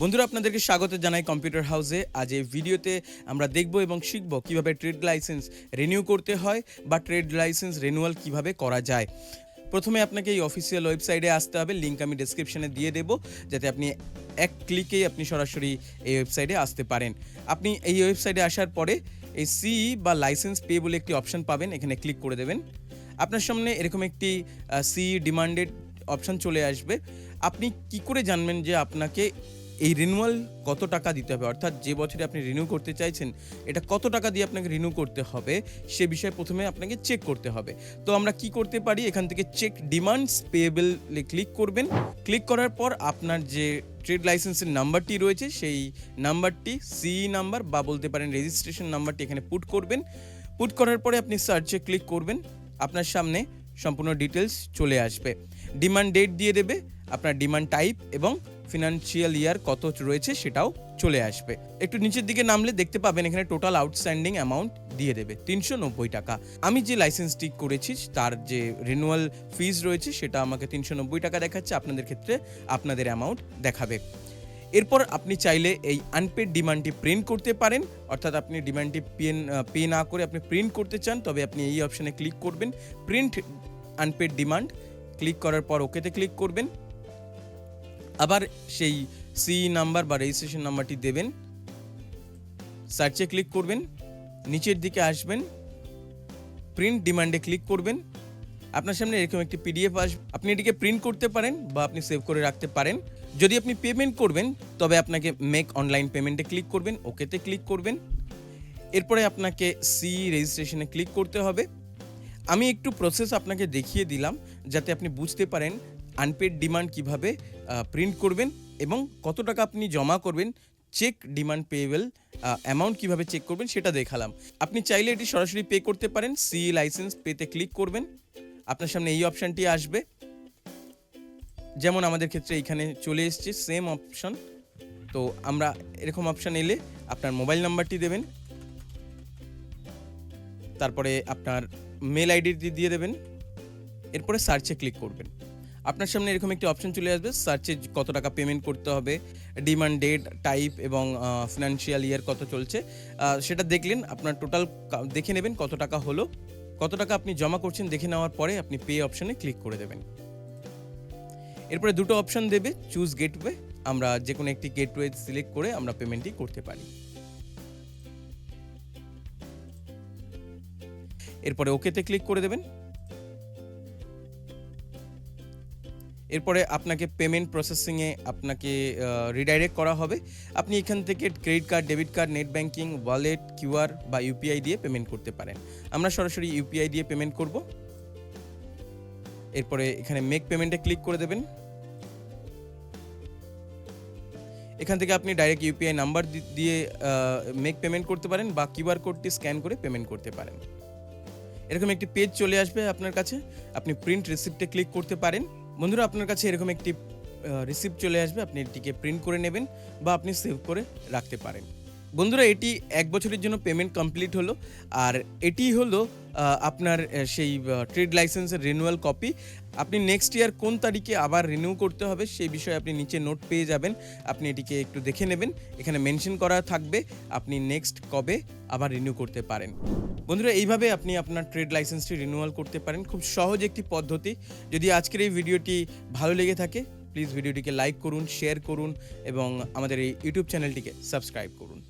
বন্ধুরা, আপনাদেরকে স্বাগত জানাই কম্পিউটার হাউসে আজ এই ভিডিওতে আমরা দেখব এবং শিখব কীভাবে ট্রেড লাইসেন্স রিনিউ করতে হয় বা ট্রেড লাইসেন্স রিনিউয়াল কীভাবে করা যায়। প্রথমে আপনাকে এই অফিসিয়াল ওয়েবসাইটে আসতে হবে লিঙ্ক আমি ডেসক্রিপশনে দিয়ে দেবো, যাতে আপনি এক ক্লিকেই আপনি সরাসরি এই ওয়েবসাইটে আসতে পারেন। আপনি এই ওয়েবসাইটে আসার পরে এই সি বা লাইসেন্স পে বলে একটি অপশন পাবেন, এখানে ক্লিক করে দেবেন। আপনার সামনে এরকম একটি সি ডিমান্ডেড অপশন চলে আসবে। আপনি কি করে জানবেন যে আপনাকে এই রিনিউয়াল কত টাকা দিতে হবে? অর্থাৎ যে বছরে আপনি রিনিউ করতে চাইছেন, এটা কত টাকা দিয়ে আপনাকে রিনিউ করতে হবে? সে বিষয়ে প্রথমে আপনাকে চেক করতে হবে। তো আমরা কি করতে পারি? এখান থেকে চেক ডিমান্ডস পেয়েবল ক্লিক করবেন। ক্লিক করার পর আপনার যে ট্রেড লাইসেন্সের নাম্বারটি রয়েছে, সেই নাম্বারটি সি নাম্বার বা বলতে পারেন রেজিস্ট্রেশন নাম্বারটি এখানে পুট করবেন। পুট করার পরে আপনি সার্চে ক্লিক করবেন। আপনার সামনে সম্পূর্ণ ডিটেলস চলে আসবে। ডিমান্ড ডেট দিয়ে দেবে, আপনার ডিমান্ড টাইপ এবং ফিনান্সিয়াল ইয়ার কত রয়েছে সেটাও চলে আসবে। একটু নিচের দিকে নামলে দেখতে পাবেন এখানে টোটাল আউটস্ট্যান্ডিং অ্যামাউন্ট দিয়ে দেবে, তিনশো নব্বই টাকা। আমি যে লাইসেন্সটি করেছি, তার যে রিনুয়াল ফিজ রয়েছে, সেটা আমাকে তিনশো নব্বই টাকা দেখাচ্ছে। আপনাদের ক্ষেত্রে আপনাদের অ্যামাউন্ট দেখাবে। এরপর আপনি চাইলে এই আনপেড ডিমান্ডটি প্রিন্ট করতে পারেন। অর্থাৎ আপনি ডিমান্ডটি পেন পে না করে আপনি প্রিন্ট করতে চান, তবে আপনি এই অপশানে ক্লিক করবেন। প্রিন্ট আনপেড ডিমান্ড ক্লিক করার পর ওকেতে ক্লিক করবেন। আবার সেই সি নাম্বার বা রেজিস্ট্রেশন নাম্বারটি দেবেন। সার্চে ক্লিক করবেন, নিচের দিকে আসবেন প্রিন্ট ডিমান্ডে ক্লিক করবেন। আপনার সামনে এরকম একটি পিডিএফ আস, আপনি এটিকে প্রিন্ট করতে পারেন বা আপনি সেভ করে রাখতে পারেন। যদি আপনি পেমেন্ট করবেন, তবে আপনাকে মেক অনলাইন পেমেন্টে ক্লিক করবেন ওকেতে ক্লিক করবেন। এরপরে আপনাকে সি রেজিস্ট্রেশনে ক্লিক করতে হবে। আমি একটু প্রসেস আপনাকে দেখিয়ে দিলাম, যাতে আপনি বুঝতে পারেন আনপেড ডিমান্ড কীভাবে প্রিন্ট করবেন এবং কত টাকা আপনি জমা করবেন চেক ডিমান্ড পেয়েবল অ্যামাউন্ট কীভাবে চেক করবেন সেটা দেখালাম। আপনি চাইলে এটি সরাসরি পে করতে পারেন সি লাইসেন্স পেতে ক্লিক করবেন, আপনার সামনে এই অপশানটি আসবে। যেমন আমাদের ক্ষেত্রে এখানে চলে এসছে সেম অপশন তো আমরা এরকম অপশান এলে আপনার মোবাইল নাম্বারটি দেবেন। তারপরে আপনার মেল আইডি দিয়ে দেবেন। এরপরে সার্চে ক্লিক করবেন। আপনার সামনে এরকম একটি অপশন চলে আসবে সার্চে কত টাকা পেমেন্ট করতে হবে ডিমান্ড ডেট টাইপ এবং ফিনান্সিয়াল ইয়ার কত চলছে। সেটা দেখলেন, আপনার টোটাল দেখে নেবেন কত টাকা হলো। কত টাকা আপনি জমা করছেন দেখে নেওয়ার পরে আপনি পে অপশনে ক্লিক করে দেবেন। এরপরে দুটো অপশন দেবে চুজ গেটওয়ে আমরা যে কোনো একটি গেটওয়ে সিলেক্ট করে আমরা পেমেন্টটি করতে পারি। এরপরে ওকেতে ক্লিক করে দেবেন। এরপরে আপনাকে পেমেন্ট প্রসেসিংয়ে আপনাকে রিডাইরেক্ট করা হবে। আপনি এখান থেকে credit card debit card net banking wallet QR বা ইউপিআই দিয়ে পেমেন্ট করতে পারেন। আমরা সরাসরি ইউপিআই দিয়ে পেমেন্ট করব। এরপরে এখানে মেক পেমেন্টে ক্লিক করে দেবেন। এখান থেকে আপনি ডাইরেক্ট ইউপিআই নাম্বার দিয়ে মেক পেমেন্ট করতে পারেন বা কিউআর কোডটি স্ক্যান করে পেমেন্ট করতে পারেন। এরকম একটি পেজ চলে আসবে আপনার কাছে। আপনি প্রিন্ট রিসিপ্টে ক্লিক করতে পারেন। বন্ধুরা, আপনার কাছে এরকম একটি রিসিপ্ট চলে আসবে। আপনি এটিকে প্রিন্ট করে নেবেন বা আপনি সেভ করে রাখতে পারেন। বন্ধুরা, এটি এক বছরের জন্য পেমেন্ট কমপ্লিট হলো। আর এটি হলো আপনার সেই ট্রেড লাইসেন্সের রিনিউয়াল কপি আপনি নেক্সট ইয়ার কোন তারিখে আবার রিনিউ করতে হবে, সেই বিষয়ে আপনি নিচে নোট পেয়ে যাবেন। আপনি এটিকে একটু দেখে নেবেন। এখানে মেনশন করা থাকবে, আপনি নেক্সট কবে আবার রিনিউ করতে পারেন। বন্ধুরা, এইভাবে আপনি আপনার ট্রেড লাইসেন্সটি রিনিউয়াল করতে পারেন। খুব সহজ একটি পদ্ধতি। যদি আজকের এই ভিডিওটি ভালো লেগে থাকে প্লিজ ভিডিওটিকে লাইক করুন শেয়ার করুন, এবং আমাদের এই ইউটিউব চ্যানেলটিকে সাবস্ক্রাইব করুন।